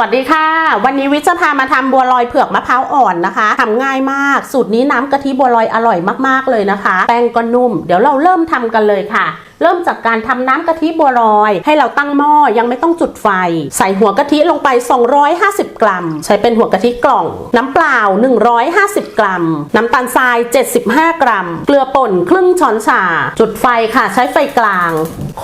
วัสดีค่ะ วันนี้วิทย์จะพามาทำบัวลอยเผือกมะพร้าวอ่อนนะคะทำง่ายมาก สูตรนี้น้ำกะทิบัวลอยอร่อยมากๆเลยนะคะ แป้งก็นุ่ม เดี๋ยวเราเริ่มทำกันเลยค่ะเริ่มจากการทำน้ำกะทิบัวลอย ให้เราตั้งหม้อยังไม่ต้องจุดไฟ ใส่หัวกะทิลงไป 250 กรัม ใช้เป็นหัวกะทิกล่อง น้ำเปล่า 150 กรัม น้ำตาลทราย 75 กรัม เกลือป่นครึ่งช้อนชา จุดไฟค่ะ ใช้ไฟกลาง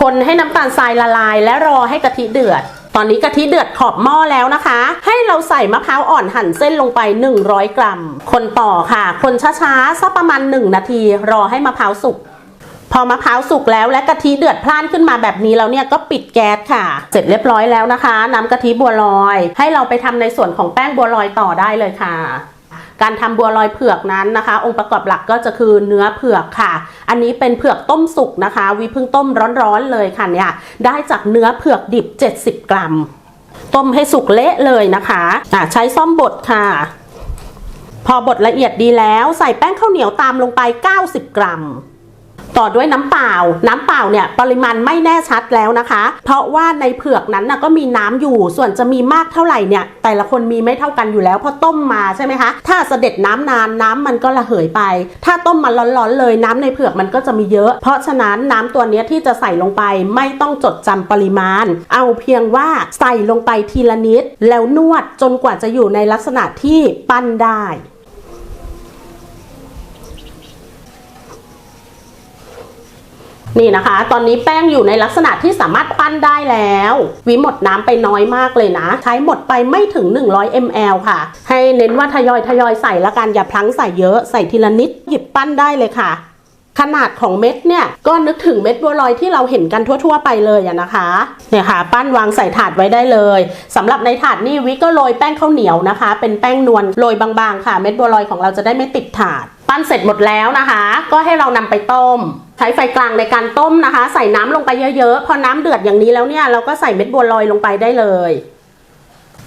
คนให้น้ำตาลทรายละลาย และรอให้กะทิเดือด ตอนนี้กะทิเดือดขอบหม้อแล้วนะคะ ให้เราใส่มะพร้าวอ่อนหั่นเส้นลงไป 100 กรัม คนต่อค่ะ คนช้าๆสักประมาณ 1 นาที รอให้มะพร้าวสุกพอมะพร้าวสุกแล้วและกะทิเดือดพล่านขึ้นมาแบบนี้แล้วเนี่ยก็ปิดแก๊สค่ะ เสร็จเรียบร้อยแล้วนะคะ น้ำกะทิบัวลอย ให้เราไปทำในส่วนของแป้งบัวลอยต่อได้เลยค่ะ การทำบัวลอยเผือกนั้นนะคะ องค์ประกอบหลักก็จะคือเนื้อเผือกค่ะ อันนี้เป็นเผือกต้มสุกนะคะวิพึ่งต้มร้อนๆเลยค่ะเนี่ยได้จากเนื้อเผือกดิบ 70 กรัม ต้มให้สุกเละเลยนะคะะใช้ซ่อมบดค่ะ พอบดละเอียดดีแล้วใส่แป้งข้าวเหนียวตามลงไป 90 กรัม ต่อด้วยน้ำเปล่า น้ำเปล่าเนี่ยปริมาณไม่แน่ชัดแล้วนะคะ เพราะว่าในเผือกนั้นนะก็มีน้ำอยู่ ส่วนจะมีมากเท่าไหร่เนี่ยแต่ละคนมีไม่เท่ากันอยู่แล้วเพราะต้มมาใช่ไหมคะ ถ้าเสด็จน้ำนานน้ำมันก็ระเหยไป ถ้าต้มมาร้อนๆเลยน้ำในเผือกมันก็จะมีเยอะ เพราะฉะนั้นน้ำตัวนี้ที่จะใส่ลงไปไม่ต้องจดจำปริมาณ เอาเพียงว่าใส่ลงไปทีละนิด แล้วนวดจนกว่าจะอยู่ในลักษณะที่ปั้นได้ นี่นะคะ ตอนนี้แป้งอยู่ในลักษณะที่สามารถปั้นได้แล้ว วิหมดน้ำไปน้อยมากเลยนะ ใช้หมดไปไม่ถึง 100 ml ค่ะ ให้เน้นว่าทยอยทยอยใส่ละกันอย่าพลั้งใส่เยอะใส่ทีละนิด หยิบปั้นได้เลยค่ะ ขนาดของเม็ดเนี่ยก็นึกถึงเม็ดบัวลอยที่เราเห็นกันทั่ว ๆ ไปเลยอะนะคะเนี่ยค่ะ ปั้นวางใส่ถาดไว้ได้เลยสำหรับในถาดนี่วิก็โรยแป้งข้าวเหนียวนะคะ เป็นแป้งนวลโรยบางๆ ค่ะ เม็ดบัวลอยของเราจะได้ไม่ติดถาด ปั้นเสร็จหมดแล้วนะคะ ก็ให้เรานำไปต้ม ใช้ไฟกลางในการต้มนะคะ ใส่น้ำลงไปเยอะๆ พอน้ำเดือดอย่างนี้แล้วเนี่ยเราก็ใส่เม็ดบัวลอยลงไปได้เลย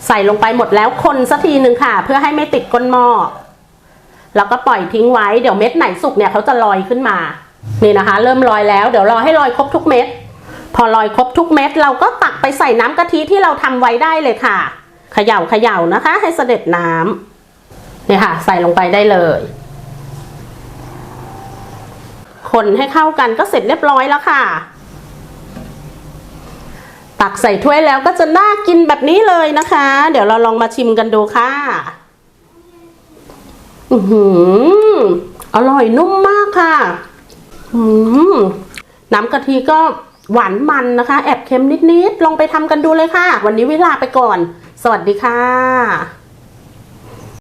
ใส่ลงไปหมดแล้วคนสักทีหนึ่งค่ะ เพื่อให้ไม่ติดก้นหม้อแล้วก็ปล่อยทิ้งไว้เดี๋ยวเม็ดไหนสุกเนี่ยเขาจะลอยขึ้นมา นี่นะคะ เริ่มลอยแล้วเดี๋ยวรอให้ลอยครบทุกเม็ด พอลอยครบทุกเม็ด เราก็ตักไปใส่น้ำกะทิที่เราทำไว้ได้เลยค่ะเขย่าเขย่านะคะ ให้เสด็จน้ำเนี่ยค่ะ ใส่ลงไปได้เลย คนให้เข้ากันก็เสร็จเรียบร้อยแล้วค่ะ ตักใส่ถ้วยแล้วก็จะน่ากินแบบนี้เลยนะคะ เดี๋ยวเราลองมาชิมกันดูค่ะ อือหืออร่อยนุ่มมากค่ะ อืมน้ำกะทิก็หวานมันนะคะ แอบเค็มนิดๆ ลองไปทำกันดูเลยค่ะ วันนี้เวลาไปก่อน สวัสดีค่ะ